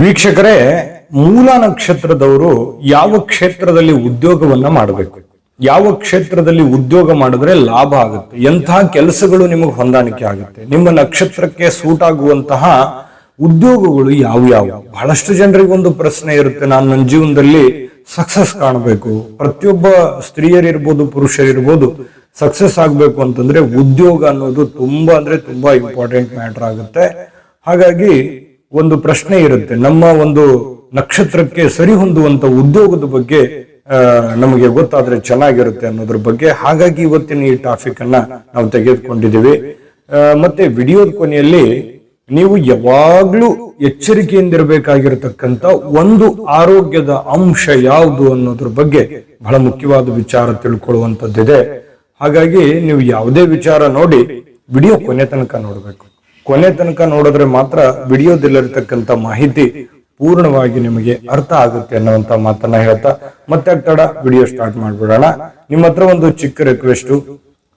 ವೀಕ್ಷಕರೇ, ಮೂಲ ನಕ್ಷತ್ರದವರು ಯಾವ ಕ್ಷೇತ್ರದಲ್ಲಿ ಉದ್ಯೋಗವನ್ನ ಮಾಡಬೇಕು? ಯಾವ ಕ್ಷೇತ್ರದಲ್ಲಿ ಉದ್ಯೋಗ ಮಾಡಿದ್ರೆ ಲಾಭ ಆಗುತ್ತೆ? ಎಂತಹ ಕೆಲಸಗಳು ನಿಮಗೆ ಹೊಂದಾಣಿಕೆ ಆಗುತ್ತೆ? ನಿಮ್ಮ ನಕ್ಷತ್ರಕ್ಕೆ ಸೂಟ್ ಆಗುವಂತಹ ಉದ್ಯೋಗಗಳು ಯಾವ್ಯಾವ? ಬಹಳಷ್ಟು ಜನರಿಗೆ ಒಂದು ಪ್ರಶ್ನೆ ಇರುತ್ತೆ. ನಾನು ನನ್ನ ಜೀವನದಲ್ಲಿ ಸಕ್ಸಸ್ ಕಾಣಬೇಕು. ಪ್ರತಿಯೊಬ್ಬ ಸ್ತ್ರೀಯರಿರ್ಬೋದು ಪುರುಷರಿರ್ಬೋದು ಸಕ್ಸಸ್ ಆಗ್ಬೇಕು ಅಂತಂದ್ರೆ ಉದ್ಯೋಗ ಅನ್ನೋದು ತುಂಬಾ ಅಂದ್ರೆ ತುಂಬಾ ಇಂಪಾರ್ಟೆಂಟ್ ಮ್ಯಾಟರ್ ಆಗುತ್ತೆ. ಹಾಗಾಗಿ ಒಂದು ಪ್ರಶ್ನೆ ಇರುತ್ತೆ. ನಮ್ಮ ಒಂದು ನಕ್ಷತ್ರಕ್ಕೆ ಸರಿ ಹೊಂದುವಂತ ಉದ್ಯೋಗದ ಬಗ್ಗೆ ನಮಗೆ ಗೊತ್ತಾದ್ರೆ ಚೆನ್ನಾಗಿರುತ್ತೆ ಅನ್ನೋದ್ರ ಬಗ್ಗೆ ಹಾಗಾಗಿ ಇವತ್ತಿನ ಈ ಟಾಪಿಕ್ ಅನ್ನ ನಾವು ತೆಗೆದುಕೊಂಡಿದ್ದೀವಿ. ಮತ್ತೆ ವಿಡಿಯೋದ ಕೊನೆಯಲ್ಲಿ ನೀವು ಯಾವಾಗ್ಲೂ ಎಚ್ಚರಿಕೆಯಿಂದಿರಬೇಕಾಗಿರತಕ್ಕಂತ ಒಂದು ಆರೋಗ್ಯದ ಅಂಶ ಯಾವುದು ಅನ್ನೋದ್ರ ಬಗ್ಗೆ ಬಹಳ ಮುಖ್ಯವಾದ ವಿಚಾರ ತಿಳ್ಕೊಳ್ಳುವಂತದ್ದಿದೆ. ಹಾಗಾಗಿ ನೀವು ಯಾವುದೇ ವಿಚಾರ ನೋಡಿ, ವಿಡಿಯೋ ಕೊನೆ ತನಕ ನೋಡ್ಬೇಕು. ಕೊನೆ ತನಕ ನೋಡಿದ್ರೆ ಮಾತ್ರ ವಿಡಿಯೋದಲ್ಲಿರತಕ್ಕಂಥ ಮಾಹಿತಿ ಪೂರ್ಣವಾಗಿ ನಿಮಗೆ ಅರ್ಥ ಆಗುತ್ತೆ ಅನ್ನುವಂತ ಮಾತನ್ನ ಹೇಳ್ತಾ ಮತ್ತೆ ತಡ ವಿಡಿಯೋ ಸ್ಟಾರ್ಟ್ ಮಾಡ್ಬಿಡೋಣ. ನಿಮ್ಮ ಹತ್ರ ಒಂದು ಚಿಕ್ಕ ರಿಕ್ವೆಸ್ಟ್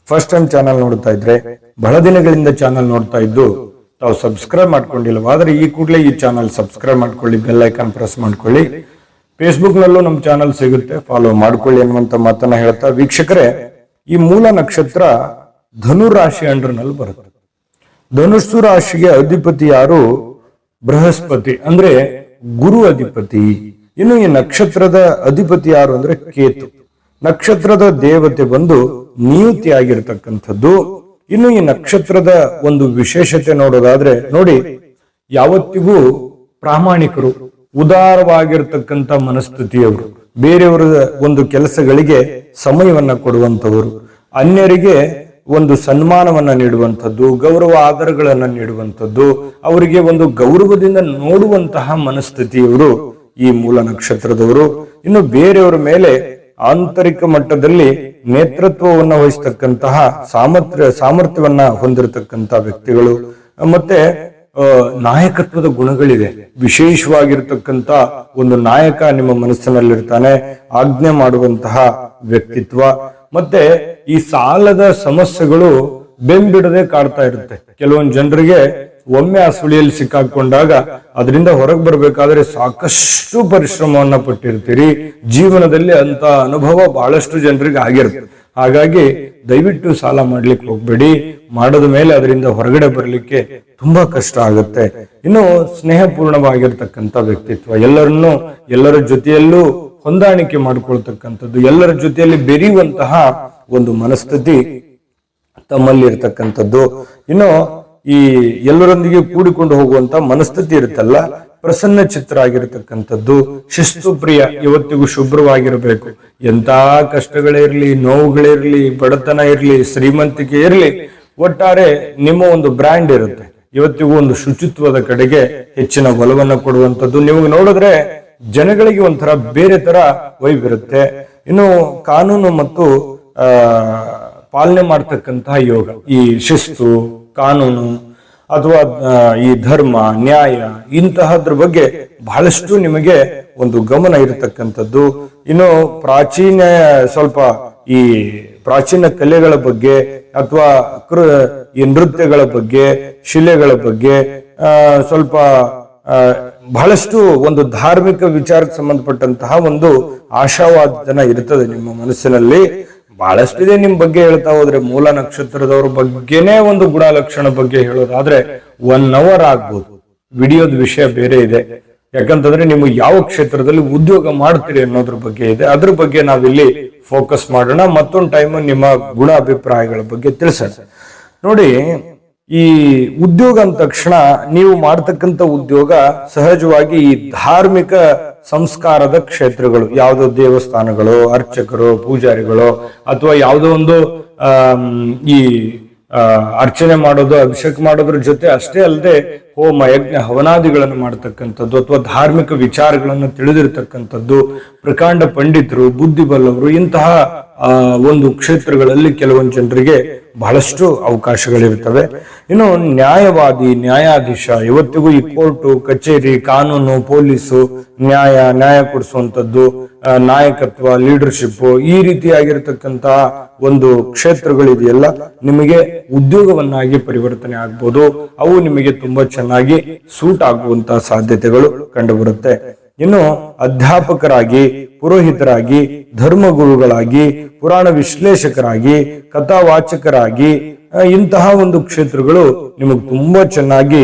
ಫಸ್ಟ್ ಟೈಮ್ ಚಾನಲ್ ನೋಡ್ತಾ ಇದ್ರೆ ಬಹಳ ದಿನಗಳಿಂದ ಚಾನಲ್ ನೋಡ್ತಾ ಇದ್ದು ತಾವು ಸಬ್ಸ್ಕ್ರೈಬ್ ಮಾಡ್ಕೊಂಡಿಲ್ಲವಾದ್ರೆ ಈ ಕೂಡಲೇ ಈ ಚಾನಲ್ ಸಬ್ಸ್ಕ್ರೈಬ್ ಮಾಡ್ಕೊಳ್ಳಿ ಬೆಲ್ ಐಕಾನ್ ಪ್ರೆಸ್ ಮಾಡ್ಕೊಳ್ಳಿ. ಫೇಸ್ಬುಕ್ ನಲ್ಲೂ ನಮ್ಮ ಚಾನಲ್ ಸಿಗುತ್ತೆ ಫಾಲೋ ಮಾಡ್ಕೊಳ್ಳಿ ಅನ್ನುವಂತ ಮಾತನ್ನ ಹೇಳ್ತಾ. ವೀಕ್ಷಕರೇ, ಈ ಮೂಲ ನಕ್ಷತ್ರ ಧನು ರಾಶಿ ಬರುತ್ತೆ. ಧನುಸ್ಸು ರಾಶಿಗೆ ಅಧಿಪತಿ ಯಾರು? ಬೃಹಸ್ಪತಿ, ಅಂದ್ರೆ ಗುರು ಅಧಿಪತಿ. ಇನ್ನು ಈ ನಕ್ಷತ್ರದ ಅಧಿಪತಿ ಯಾರು ಅಂದ್ರೆ ಕೇತು. ನಕ್ಷತ್ರದ ದೇವತೆ ಬಂದು ನಿಯುತಿ ಆಗಿರ್ತಕ್ಕಂಥದ್ದು. ಇನ್ನು ಈ ನಕ್ಷತ್ರದ ಒಂದು ವಿಶೇಷತೆ ನೋಡೋದಾದ್ರೆ, ನೋಡಿ, ಯಾವತ್ತಿಗೂ ಪ್ರಾಮಾಣಿಕರು, ಉದಾರವಾಗಿರ್ತಕ್ಕಂಥ ಮನಸ್ಥಿತಿಯವರು, ಬೇರೆಯವರ ಒಂದು ಕೆಲಸಗಳಿಗೆ ಸಮಯವನ್ನ ಕೊಡುವಂತವರು ಅನ್ಯರಿಗೆ ಒಂದು ಸನ್ಮಾನವನ್ನ ನೀಡುವಂಥದ್ದು, ಗೌರವ ಆಧಾರಗಳನ್ನ ನೀಡುವಂಥದ್ದು, ಅವರಿಗೆ ಒಂದು ಗೌರವದಿಂದ ನೋಡುವಂತಹ ಮನಸ್ಥಿತಿಯವರು ಈ ಮೂಲ ನಕ್ಷತ್ರದವರು. ಇನ್ನು ಬೇರೆಯವರ ಮೇಲೆ ಆಂತರಿಕ ಮಟ್ಟದಲ್ಲಿ ನೇತೃತ್ವವನ್ನು ವಹಿಸ್ತಕ್ಕಂತಹ ಸಾಮರ್ಥ್ಯ, ಸಾಮರ್ಥ್ಯವನ್ನ ಹೊಂದಿರತಕ್ಕಂತ ವ್ಯಕ್ತಿಗಳು. ಮತ್ತೆ ನಾಯಕತ್ವದ ಗುಣಗಳಿದೆ ವಿಶೇಷವಾಗಿರ್ತಕ್ಕಂಥ ಒಂದು ನಾಯಕ ನಿಮ್ಮ ಮನಸ್ಸಿನಲ್ಲಿರ್ತಾನೆ, ಆಜ್ಞೆ ಮಾಡುವಂತಹ ವ್ಯಕ್ತಿತ್ವ ಮತ್ತೆ ಈ ಸಾಲದ ಸಮಸ್ಯೆಗಳು ಬೆಂಬಿಡದೆ ಕಾಡ್ತಾ ಇರುತ್ತೆ. ಕೆಲವೊಂದು ಜನರಿಗೆ ಒಮ್ಮೆ ಆ ಸುಳಿಯಲ್ಲಿ ಸಿಕ್ಕಾಕೊಂಡಾಗ ಅದರಿಂದ ಹೊರಗೆ ಬರಬೇಕಾದ್ರೆ ಸಾಕಷ್ಟು ಪರಿಶ್ರಮವನ್ನ ಪಟ್ಟಿರ್ತೀರಿ. ಜೀವನದಲ್ಲಿ ಅಂತ ಅನುಭವ ಬಹಳಷ್ಟು ಜನರಿಗೆ ಆಗಿರುತ್ತೆ. ಹಾಗಾಗಿ ದಯವಿಟ್ಟು ಸಾಲ ಮಾಡ್ಲಿಕ್ಕೆ ಹೋಗ್ಬೇಡಿ. ಮಾಡದ ಮೇಲೆ ಅದರಿಂದ ಹೊರಗಡೆ ಬರಲಿಕ್ಕೆ ತುಂಬಾ ಕಷ್ಟ ಆಗುತ್ತೆ. ಇನ್ನು ಸ್ನೇಹಪೂರ್ಣವಾಗಿರ್ತಕ್ಕಂಥ ವ್ಯಕ್ತಿತ್ವ ಎಲ್ಲರನ್ನು ಎಲ್ಲರ ಜೊತೆಯಲ್ಲೂ ಹೊಂದಾಣಿಕೆ ಮಾಡಿಕೊಳ್ತಕ್ಕಂಥದ್ದು, ಎಲ್ಲರ ಜೊತೆಯಲ್ಲಿ ಬೆರೆಯುವಂತಹ ಒಂದು ಮನಸ್ಥಿತಿ ತಮ್ಮಲ್ಲಿ ಇರ್ತಕ್ಕಂಥದ್ದು ಇನ್ನು ಈ ಎಲ್ಲರೊಂದಿಗೆ ಕೂಡಿಕೊಂಡು ಹೋಗುವಂತ ಮನಸ್ಥಿತಿ ಇರುತ್ತಲ್ಲ, ಪ್ರಸನ್ನ ಚಿತ್ರ ಆಗಿರತಕ್ಕಂಥದ್ದು, ಶಿಸ್ತು ಪ್ರಿಯ, ಇವತ್ತಿಗೂ ಶುಭ್ರವಾಗಿರಬೇಕು. ಎಂತ ಕಷ್ಟಗಳೇ ಇರ್ಲಿ ನೋವುಗಳಿರ್ಲಿ ಬಡತನ ಇರಲಿ, ಶ್ರೀಮಂತಿಕೆ ಇರಲಿ, ಒಟ್ಟಾರೆ ನಿಮ್ಮ ಒಂದು ಬ್ರ್ಯಾಂಡ್ ಇರುತ್ತೆ. ಇವತ್ತಿಗೂ ಒಂದು ಶುಚಿತ್ವದ ಕಡೆಗೆ ಹೆಚ್ಚಿನ ಒಲವನ್ನ ಕೊಡುವಂಥದ್ದು. ನಿಮಗೆ ನೋಡಿದ್ರೆ ಜನಗಳಿಗೆ ಒಂಥರ ಬೇರೆ ತರ ವೈಬ್ ಇನ್ನು ಕಾನೂನು ಮತ್ತು ಪಾಲನೆ ಮಾಡ್ತಕ್ಕಂತಹ ಯೋಗ, ಈ ಶಿಸ್ತು, ಕಾನೂನು, ಅಥವಾ ಈ ಧರ್ಮ, ನ್ಯಾಯ, ಇಂತಹದ್ರ ಬಗ್ಗೆ ಬಹಳಷ್ಟು ನಿಮಗೆ ಒಂದು ಗಮನ ಇರತಕ್ಕಂಥದ್ದು. ಇನ್ನು ಪ್ರಾಚೀನ, ಸ್ವಲ್ಪ ಈ ಪ್ರಾಚೀನ ಕಲೆಗಳ ಬಗ್ಗೆ ಅಥವಾ ಕೃ, ಈ ನೃತ್ಯಗಳ ಬಗ್ಗೆ, ಶಿಲೆಗಳ ಬಗ್ಗೆ ಸ್ವಲ್ಪ ಬಹಳಷ್ಟು ಒಂದು ಧಾರ್ಮಿಕ ವಿಚಾರಕ್ಕೆ ಸಂಬಂಧಪಟ್ಟಂತಹ ಒಂದು ಆಶಾವಾದನ ಇರ್ತದೆ ನಿಮ್ಮ ಮನಸ್ಸಿನಲ್ಲಿ. ಬಹಳಷ್ಟಿದೆ ನಿಮ್ ಬಗ್ಗೆ ಹೇಳ್ತಾ ಹೋದ್ರೆ, ಮೂಲ ನಕ್ಷತ್ರದವ್ರ ಬಗ್ಗೆನೇ ಒಂದು ಗುಣಲಕ್ಷಣ ಬಗ್ಗೆ ಹೇಳೋದಾದ್ರೆ ಒನ್ ಅವರ್ ಆಗ್ಬೋದು. ವಿಡಿಯೋದ ವಿಷಯ ಬೇರೆ ಇದೆ. ಯಾಕಂತಂದ್ರೆ ನೀವು ಯಾವ ಕ್ಷೇತ್ರದಲ್ಲಿ ಉದ್ಯೋಗ ಮಾಡ್ತೀರಿ ಅನ್ನೋದ್ರ ಬಗ್ಗೆ ಇದೆ. ಅದ್ರ ಬಗ್ಗೆ ನಾವಿಲ್ಲಿ ಫೋಕಸ್ ಮಾಡೋಣ. ಮತ್ತೊಂದು ಟೈಮ್ ನಿಮ್ಮ ಗುಣ ಅಭಿಪ್ರಾಯಗಳ ಬಗ್ಗೆ ತಿಳಿಸೋಣ. ನೋಡಿ ಈ ಉದ್ಯೋಗ ಅಂದ ತಕ್ಷಣ ನೀವು ಮಾಡ್ತಕ್ಕಂಥ ಉದ್ಯೋಗ ಸಹಜವಾಗಿ ಈ ಧಾರ್ಮಿಕ ಸಂಸ್ಕಾರದ ಕ್ಷೇತ್ರಗಳು, ಯಾವುದೋ ದೇವಸ್ಥಾನಗಳು, ಅರ್ಚಕರು, ಪೂಜಾರಿಗಳು ಅಥವಾ ಯಾವುದೋ ಒಂದು ಈ ಅರ್ಚನೆ ಮಾಡೋದು ಅಭಿಷೇಕ ಮಾಡೋದ್ರ ಜೊತೆ ಅಷ್ಟೇ ಅಲ್ಲದೆ ಹೋಮ ಯಜ್ಞ ಹವನಾದಿಗಳನ್ನು ಮಾಡ್ತಕ್ಕಂಥದ್ದು ಅಥವಾ ಧಾರ್ಮಿಕ ವಿಚಾರಗಳನ್ನು ತಿಳಿದಿರ್ತಕ್ಕಂಥದ್ದು ಪ್ರಕಾಂಡ ಪಂಡಿತರು ಬುದ್ಧಿಬಲ್ಲವರು ಇಂತಹ ಆ, ಒಂದು ಕ್ಷೇತ್ರಗಳಲ್ಲಿ ಕೆಲವೊಂದು ಜನರಿಗೆ ಬಹಳಷ್ಟು ಅವಕಾಶಗಳಿರ್ತವೆ ಇನ್ನು ನ್ಯಾಯವಾದಿ ನ್ಯಾಯಾಧೀಶ ಇವತ್ತಿಗೂ ಈ ಕೋರ್ಟು ಕಚೇರಿ ಕಾನೂನು ಪೊಲೀಸು ನ್ಯಾಯ ನ್ಯಾಯ ಕೊಡಿಸುವಂತದ್ದು ಆ, ನಾಯಕತ್ವ ಲೀಡರ್ಶಿಪ್ ಈ ರೀತಿಯಾಗಿರ್ತಕ್ಕಂತಹ ಒಂದು ಕ್ಷೇತ್ರಗಳಿದೆಯಲ್ಲ, ನಿಮಗೆ ಉದ್ಯೋಗವನ್ನಾಗಿ ಪರಿವರ್ತನೆ ಆಗ್ಬೋದು. ಅವು ನಿಮಗೆ ತುಂಬಾ ಚೆನ್ನಾಗಿ ಸೂಟ್ ಆಗುವಂತಹ ಸಾಧ್ಯತೆಗಳು ಕಂಡುಬರುತ್ತೆ. ಇನ್ನು ಅಧ್ಯಾಪಕರಾಗಿ, ಪುರೋಹಿತರಾಗಿ, ಧರ್ಮಗುರುಗಳಾಗಿ, ಪುರಾಣ ವಿಶ್ಲೇಷಕರಾಗಿ, ಕಥಾವಾಚಕರಾಗಿ ಇಂತಹ ಒಂದು ಕ್ಷೇತ್ರಗಳು ನಿಮಗೆ ತುಂಬಾ ಚೆನ್ನಾಗಿ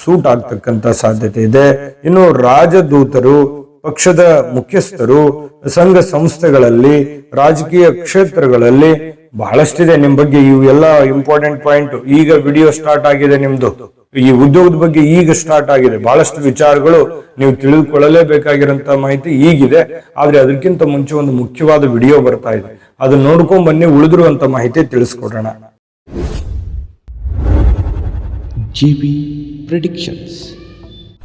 ಸೂಟ್ ಆಗ್ತಕ್ಕಂತ ಸಾಧ್ಯತೆ ಇದೆ. ಇನ್ನು ರಾಜದೂತರು ಪಕ್ಷದ ಮುಖ್ಯಸ್ಥರು, ಸಂಘ ಸಂಸ್ಥೆಗಳಲ್ಲಿ, ರಾಜಕೀಯ ಕ್ಷೇತ್ರಗಳಲ್ಲಿ ಬಹಳಷ್ಟಿದೆ ನಿಮ್ ಬಗ್ಗೆ. ಇವು ಎಲ್ಲ ಇಂಪಾರ್ಟೆಂಟ್ ಪಾಯಿಂಟ್ ಈಗ ವಿಡಿಯೋ ಸ್ಟಾರ್ಟ್ ಆಗಿದೆ ನಿಮ್ದು. ಈ ಉದ್ಯೋಗದ ಬಗ್ಗೆ ಈಗ ಸ್ಟಾರ್ಟ್ ಆಗಿದೆ. ಬಹಳಷ್ಟು ವಿಚಾರಗಳು ನೀವು ತಿಳಿದುಕೊಳ್ಳಲೇಬೇಕಾಗಿರೋಂತ ಮಾಹಿತಿ ಈಗಿದೆ. ಆದ್ರೆ ಅದಕ್ಕಿಂತ ಮುಂಚೆ ಒಂದು ಮುಖ್ಯವಾದ ವಿಡಿಯೋ ಬರ್ತಾ ಇದೆ. ಅದನ್ನ ನೋಡ್ಕೊಂಡ್ ಬನ್ನಿ, ಉಳಿದಿರುವಂತ ಮಾಹಿತಿ ತಿಳಿಸ್ಕೊಡೋಣ. GB Predictions.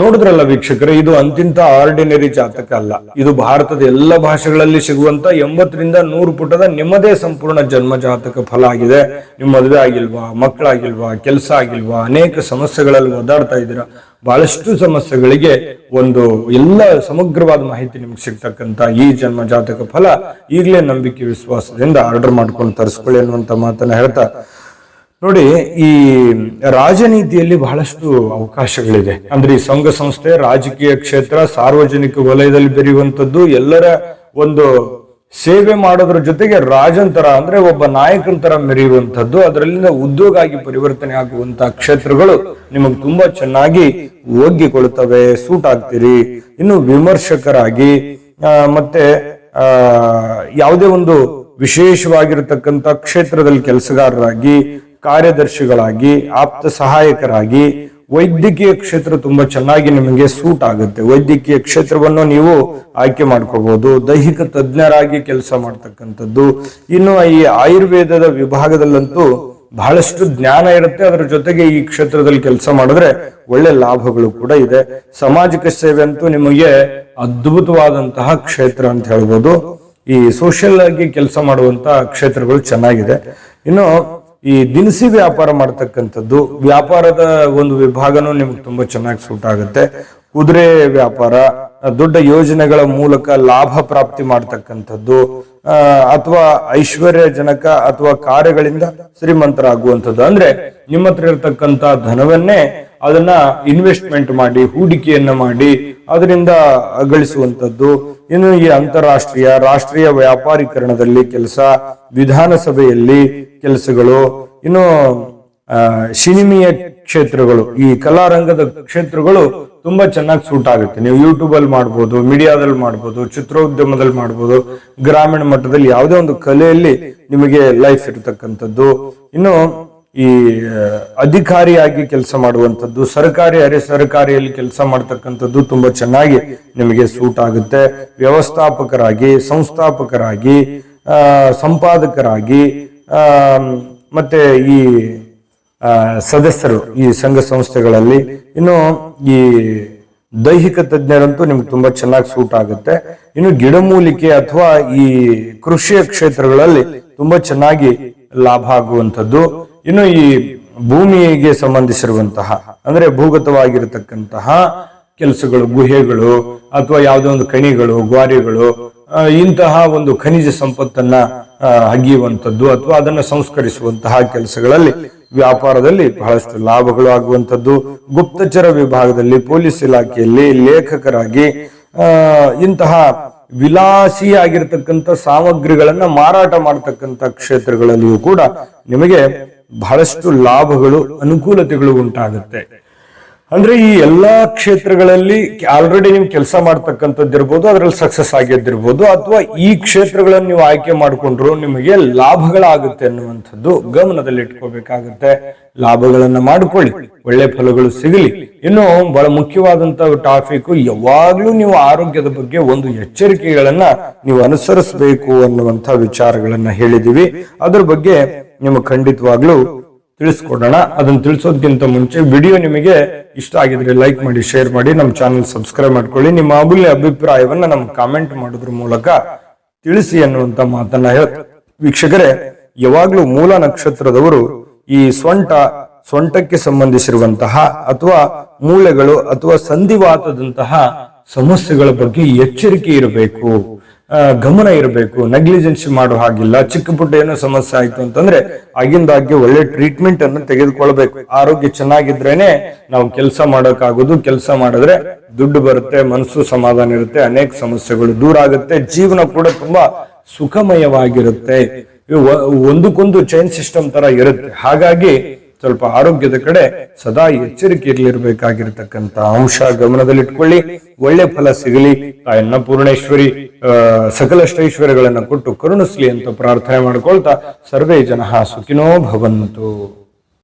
ನೋಡಿದ್ರಲ್ಲ ವೀಕ್ಷಕರೇ, ಇದು ಅಂತಿಂತ ಆರ್ಡಿನರಿ ಜಾತಕ ಅಲ್ಲ. ಇದು ಭಾರತದ ಎಲ್ಲ ಭಾಷೆಗಳಲ್ಲಿ ಸಿಗುವಂತ ಎಂಬತ್ತರಿಂದ ನೂರು ಪುಟದ ನಿಮ್ಮದೇ ಸಂಪೂರ್ಣ ಜನ್ಮ ಜಾತಕ ಫಲ ಆಗಿದೆ. ನಿಮ್ ಮದುವೆ ಆಗಿಲ್ವಾ, ಮಕ್ಕಳಾಗಿಲ್ವಾ, ಕೆಲಸ ಆಗಿಲ್ವಾ, ಅನೇಕ ಸಮಸ್ಯೆಗಳಲ್ಲಿ ಒದ್ದಾಡ್ತಾ ಇದ್ದೀರಾ, ಬಹಳಷ್ಟು ಸಮಸ್ಯೆಗಳಿಗೆ ಒಂದು ಎಲ್ಲ ಸಮಗ್ರವಾದ ಮಾಹಿತಿ ನಿಮ್ಗೆ ಸಿಗ್ತಕ್ಕಂತ ಈ ಜನ್ಮ ಜಾತಕ ಫಲ ಈಗಲೇ ನಂಬಿಕೆ, ವಿಶ್ವಾಸದಿಂದ ಆರ್ಡರ್ ಮಾಡ್ಕೊಂಡು ತರಿಸ್ಕೊಳ್ಳಿ ಅನ್ನುವಂತ ಮಾತನ್ನ ಹೇಳ್ತಾ ನೋಡಿ, ಈ ರಾಜನೀತಿಯಲ್ಲಿ ಬಹಳಷ್ಟು ಅವಕಾಶಗಳಿದೆ. ಅಂದ್ರೆ ಈ ಸಂಘ ಸಂಸ್ಥೆ, ರಾಜಕೀಯ ಕ್ಷೇತ್ರ, ಸಾರ್ವಜನಿಕ ವಲಯದಲ್ಲಿ ಬೆರೆಯುವಂಥದ್ದು, ಎಲ್ಲರ ಒಂದು ಸೇವೆ ಮಾಡೋದ್ರ ಜೊತೆಗೆ ರಾಜಂತರ ಅಂದ್ರೆ ಒಬ್ಬ ನಾಯಕನ ತರ ಮೆರೆಯುವಂಥದ್ದು, ಅದರಲ್ಲಿಂದ ಉದ್ಯೋಗ ಆಗಿ ಪರಿವರ್ತನೆ ಆಗುವಂತಹ ಕ್ಷೇತ್ರಗಳು ನಿಮಗೆ ತುಂಬಾ ಚೆನ್ನಾಗಿ ಒಗ್ಗಿಕೊಳ್ತವೆ ಸೂಟ್ ಆಗ್ತೀರಿ. ಇನ್ನು ವಿಮರ್ಶಕರಾಗಿ ಮತ್ತೆ, ಆ, ಯಾವುದೇ ಒಂದು ವಿಶೇಷವಾಗಿರತಕ್ಕಂತ ಕ್ಷೇತ್ರದಲ್ಲಿ ಕೆಲಸಗಾರರಾಗಿ ಕಾರ್ಯದರ್ಶಿಗಳಾಗಿ, ಆಪ್ತ ಸಹಾಯಕರಾಗಿ ವೈದ್ಯಕೀಯ ಕ್ಷೇತ್ರ ತುಂಬಾ ಚೆನ್ನಾಗಿ ನಿಮಗೆ ಸೂಟ್ ಆಗುತ್ತೆ. ವೈದ್ಯಕೀಯ ಕ್ಷೇತ್ರವನ್ನು ನೀವು ಆಯ್ಕೆ ಮಾಡ್ಕೋಬಹುದು ದೈಹಿಕ ತಜ್ಞರಾಗಿ ಕೆಲಸ ಮಾಡ್ತಕ್ಕಂಥದ್ದು. ಇನ್ನು ಈ ಆಯುರ್ವೇದದ ವಿಭಾಗದಲ್ಲಂತೂ ಬಹಳಷ್ಟು ಜ್ಞಾನ ಇರುತ್ತೆ. ಅದರ ಜೊತೆಗೆ ಈ ಕ್ಷೇತ್ರದಲ್ಲಿ ಕೆಲಸ ಮಾಡಿದ್ರೆ ಒಳ್ಳೆ ಲಾಭಗಳು ಕೂಡ ಇದೆ. ಸಾಮಾಜಿಕ ಸೇವೆ ಅಂತೂ ನಿಮಗೆ ಅದ್ಭುತವಾದಂತಹ ಕ್ಷೇತ್ರ ಅಂತ ಹೇಳ್ಬೋದು. ಈ ಸೋಷಿಯಲ್ ಆಗಿ ಕೆಲಸ ಮಾಡುವಂತಹ ಕ್ಷೇತ್ರಗಳು ಚೆನ್ನಾಗಿದೆ. ಇನ್ನು ಈ ದಿನಸಿ ವ್ಯಾಪಾರ ಮಾಡ್ತಕ್ಕಂಥದ್ದು ವ್ಯಾಪಾರದ ಒಂದು ವಿಭಾಗನೂ ನಿಮ್ಗೆ ತುಂಬಾ ಚೆನ್ನಾಗಿ ಸೂಟ್ ಆಗುತ್ತೆ. ಕುದುರೆ ವ್ಯಾಪಾರ, ದೊಡ್ಡ ಯೋಜನೆಗಳ ಮೂಲಕ ಲಾಭ ಪ್ರಾಪ್ತಿ ಮಾಡ್ತಕ್ಕಂಥದ್ದು ಅಥವಾ ಐಶ್ವರ್ಯಜನಕ ಅಥವಾ ಕಾರ್ಯಗಳಿಂದ ಶ್ರೀಮಂತರಾಗುವಂಥದ್ದು. ಅಂದ್ರೆ ನಿಮ್ಮ ಹತ್ರ ಇರತಕ್ಕಂತ ಧನವನ್ನೇ ಅದನ್ನ ಇನ್ವೆಸ್ಟ್ಮೆಂಟ್ ಮಾಡಿ, ಹೂಡಿಕೆಯನ್ನ ಮಾಡಿ, ಅದರಿಂದ ಗಳಿಸುವಂತದ್ದು ಇನ್ನು ಈ ಅಂತಾರಾಷ್ಟ್ರೀಯ, ರಾಷ್ಟ್ರೀಯ ವ್ಯಾಪಾರೀಕರಣದಲ್ಲಿ ಕೆಲಸ, ವಿಧಾನಸಭೆಯಲ್ಲಿ ಕೆಲಸಗಳು, ಇನ್ನು ಸಿನಿಮೆಯ ಕ್ಷೇತ್ರಗಳು, ಈ ಕಲಾರಂಗದ ಕ್ಷೇತ್ರಗಳು ತುಂಬಾ ಚೆನ್ನಾಗಿ ಸೂಟ್ ಆಗುತ್ತೆ. ನೀವು ಯೂಟ್ಯೂಬ್ ಅಲ್ಲಿ ಮಾಡ್ಬೋದು ಮೀಡಿಯಾದಲ್ಲಿ ಮಾಡ್ಬೋದು, ಚಿತ್ರೋದ್ಯಮದಲ್ಲಿ ಮಾಡ್ಬೋದು, ಗ್ರಾಮೀಣ ಮಟ್ಟದಲ್ಲಿ ಯಾವುದೇ ಒಂದು ಕಲೆಯಲ್ಲಿ ನಿಮಗೆ ಲೈಫ್ ಇರತಕ್ಕಂಥದ್ದು. ಇನ್ನು ಈ ಅಧಿಕಾರಿಯಾಗಿ ಕೆಲಸ ಮಾಡುವಂಥದ್ದು, ಸರ್ಕಾರಿ ಅರೆ ಸರ್ಕಾರಿಯಲ್ಲಿ ಕೆಲಸ ಮಾಡ್ತಕ್ಕಂಥದ್ದು ತುಂಬಾ ಚೆನ್ನಾಗಿ ನಿಮಗೆ ಸೂಟ್ ಆಗುತ್ತೆ. ವ್ಯವಸ್ಥಾಪಕರಾಗಿ, ಸಂಸ್ಥಾಪಕರಾಗಿ ಸಂಪಾದಕರಾಗಿ ಮತ್ತೆ ಈ ಸದಸ್ಯರು ಈ ಸಂಘ ಸಂಸ್ಥೆಗಳಲ್ಲಿ. ಇನ್ನು ಈ ದೈಹಿಕ ತಜ್ಞರಂತೂ ನಿಮ್ಗೆ ತುಂಬಾ ಚೆನ್ನಾಗಿ ಸೂಟ್ ಆಗುತ್ತೆ. ಇನ್ನು ಗಿಡಮೂಲಿಕೆ ಅಥವಾ ಈ ಕೃಷಿಯ ಕ್ಷೇತ್ರಗಳಲ್ಲಿ ತುಂಬಾ ಚೆನ್ನಾಗಿ ಲಾಭ ಆಗುವಂಥದ್ದು. ಇನ್ನು ಈ ಭೂಮಿಗೆ ಸಂಬಂಧಿಸಿರುವಂತಹ, ಅಂದ್ರೆ ಭೂಗತವಾಗಿರತಕ್ಕಂತಹ ಕೆಲಸಗಳು, ಗುಹೆಗಳು, ಅಥವಾ ಯಾವುದೋ ಒಂದು ಕಣಿಗಳು, ಗ್ವಾರಿಗಳು ಇಂತಹ ಒಂದು ಖನಿಜ ಸಂಪತ್ತನ್ನ ಅಗಿಯುವಂಥದ್ದು ಅಥವಾ ಅದನ್ನ ಸಂಸ್ಕರಿಸುವಂತಹ ಕೆಲಸಗಳಲ್ಲಿ ವ್ಯಾಪಾರದಲ್ಲಿ ಬಹಳಷ್ಟು ಲಾಭಗಳು ಆಗುವಂಥದ್ದು. ಗುಪ್ತಚರ ವಿಭಾಗದಲ್ಲಿ ಪೊಲೀಸ್ ಇಲಾಖೆಯಲ್ಲಿ ಲೇಖಕರಾಗಿ ಇಂತಹ ವಿಲಾಸಿಯಾಗಿರ್ತಕ್ಕಂಥ ಸಾಮಗ್ರಿಗಳನ್ನ ಮಾರಾಟ ಮಾಡತಕ್ಕಂಥ ಕ್ಷೇತ್ರಗಳಲ್ಲಿಯೂ ಕೂಡ ನಿಮಗೆ ಬಹಳಷ್ಟು ಲಾಭಗಳು, ಅನುಕೂಲತೆಗಳು ಉಂಟಾಗುತ್ತೆ. ಅಂದ್ರೆ ಈ ಎಲ್ಲಾ ಕ್ಷೇತ್ರಗಳಲ್ಲಿ ಆಲ್ರೆಡಿ ನೀವು ಕೆಲಸ ಮಾಡ್ತಕ್ಕಂಥದ್ದಿರ್ಬೋದು, ಅದರಲ್ಲಿ ಸಕ್ಸಸ್ ಆಗಿದ್ದಿರ್ಬೋದು, ಅಥವಾ ಈ ಕ್ಷೇತ್ರಗಳನ್ನು ನೀವು ಆಯ್ಕೆ ಮಾಡಿಕೊಂಡ್ರು ನಿಮಗೆ ಲಾಭಗಳಾಗುತ್ತೆ ಅನ್ನುವಂಥದ್ದು ಗಮನದಲ್ಲಿ ಇಟ್ಕೋಬೇಕಾಗುತ್ತೆ. ಲಾಭಗಳನ್ನ ಮಾಡ್ಕೊಳ್ಳಿ, ಒಳ್ಳೆ ಫಲಗಳು ಸಿಗಲಿ. ಇನ್ನು ಬಹಳ ಮುಖ್ಯವಾದಂತ ಟಾಪಿಕ್ ಯಾವಾಗ್ಲೂ ನೀವು ಆರೋಗ್ಯದ ಬಗ್ಗೆ ಒಂದು ಎಚ್ಚರಿಕೆಗಳನ್ನ ನೀವು ಅನುಸರಿಸಬೇಕು ಅನ್ನುವಂಥ ವಿಚಾರಗಳನ್ನ ಹೇಳಿದೀವಿ ಅದ್ರ ಬಗ್ಗೆ ನಿಮಗೆ ಖಂಡಿತವಾಗ್ಲೂ ತಿಳಿಸ್ಕೊಡೋಣ. ಅದನ್ನು ತಿಳಿಸೋದಕ್ಕಿಂತ ಮುಂಚೆ ವಿಡಿಯೋ ನಿಮಗೆ ಇಷ್ಟ ಆಗಿದ್ರೆ ಲೈಕ್ ಮಾಡಿ, ಶೇರ್ ಮಾಡಿ, ನಮ್ಮ ಚಾನಲ್ ಸಬ್ಸ್ಕ್ರೈಬ್ ಮಾಡ್ಕೊಳ್ಳಿ. ನಿಮ್ಮ ಅಮೂಲ್ಯ ಅಭಿಪ್ರಾಯವನ್ನ ನಮ್ಗೆ ಕಾಮೆಂಟ್ ಮಾಡೋದ್ರ ಮೂಲಕ ತಿಳಿಸಿ ಅನ್ನುವಂತ ಮಾತನ್ನ ಹೇಳ, ವೀಕ್ಷಕರೇ, ಯಾವಾಗ್ಲೂ ಮೂಲ ನಕ್ಷತ್ರದವರು ಈ ಸೊಂಟ, ಸೊಂಟಕ್ಕೆ ಸಂಬಂಧಿಸಿರುವಂತಹ ಅಥವಾ ಮೂಳೆಗಳು ಅಥವಾ ಸಂಧಿವಾತದಂತಹ ಸಮಸ್ಯೆಗಳ ಬಗ್ಗೆ ಎಚ್ಚರಿಕೆ ಇರಬೇಕು. ಗಮನ ಇರಬೇಕು ನೆಗ್ಲಿಜೆನ್ಸ್ ಮಾಡೋ ಹಾಗಿಲ್ಲ, ಚಿಕ್ಕ ಪುಟ್ಟ ಏನೋ ಸಮಸ್ಯೆ ಆಯ್ತು ಅಂತಂದ್ರೆ ಆಗಿಂದಾಗ್ಗೆ ಒಳ್ಳೆ ಟ್ರೀಟ್ಮೆಂಟ್ ಅನ್ನು ತೆಗೆದುಕೊಳ್ಬೇಕು. ಆರೋಗ್ಯ ಚೆನ್ನಾಗಿದ್ರೇನೆ ನಾವು ಕೆಲಸ ಮಾಡೋಕ್ಕಾಗೋದು, ಕೆಲಸ ಮಾಡಿದ್ರೆ ದುಡ್ಡು ಬರುತ್ತೆ, ಮನಸ್ಸು ಸಮಾಧಾನ ಇರುತ್ತೆ, ಅನೇಕ ಸಮಸ್ಯೆಗಳು ದೂರ ಆಗುತ್ತೆ, ಜೀವನ ಕೂಡ ತುಂಬಾ ಸುಖಮಯವಾಗಿರುತ್ತೆ. ಒಂದಕ್ಕೊಂದು ಚೈನ್ ಸಿಸ್ಟಮ್ ತರ ಇರುತ್ತೆ. ಹಾಗಾಗಿ ಸ್ವಲ್ಪ ಆರೋಗ್ಯದ ಕಡೆ ಸದಾ ಎಚ್ಚರಿಕೆಯಲ್ಲಿರಬೇಕಾಗಿರತಕ್ಕಂತ ಅಂಶ ಗಮನದಲ್ಲಿಟ್ಕೊಳ್ಳಿ. ಒಳ್ಳೆ ಫಲ ಸಿಗಲಿ. ತಾಯನ್ನ ಪೂರ್ಣೇಶ್ವರಿ ಸಕಲ ಸಕಲಷ್ಟ ಐಶ್ವರ್ಯಗಳನ್ನ ಕೊಟ್ಟು ಕರುಣಿಸ್ಲಿ ಅಂತ ಪ್ರಾರ್ಥನೆ ಮಾಡ್ಕೊಳ್ತಾ ಸರ್ವೇ ಜನ ಸುಖಿನೋ ಭವಂತು.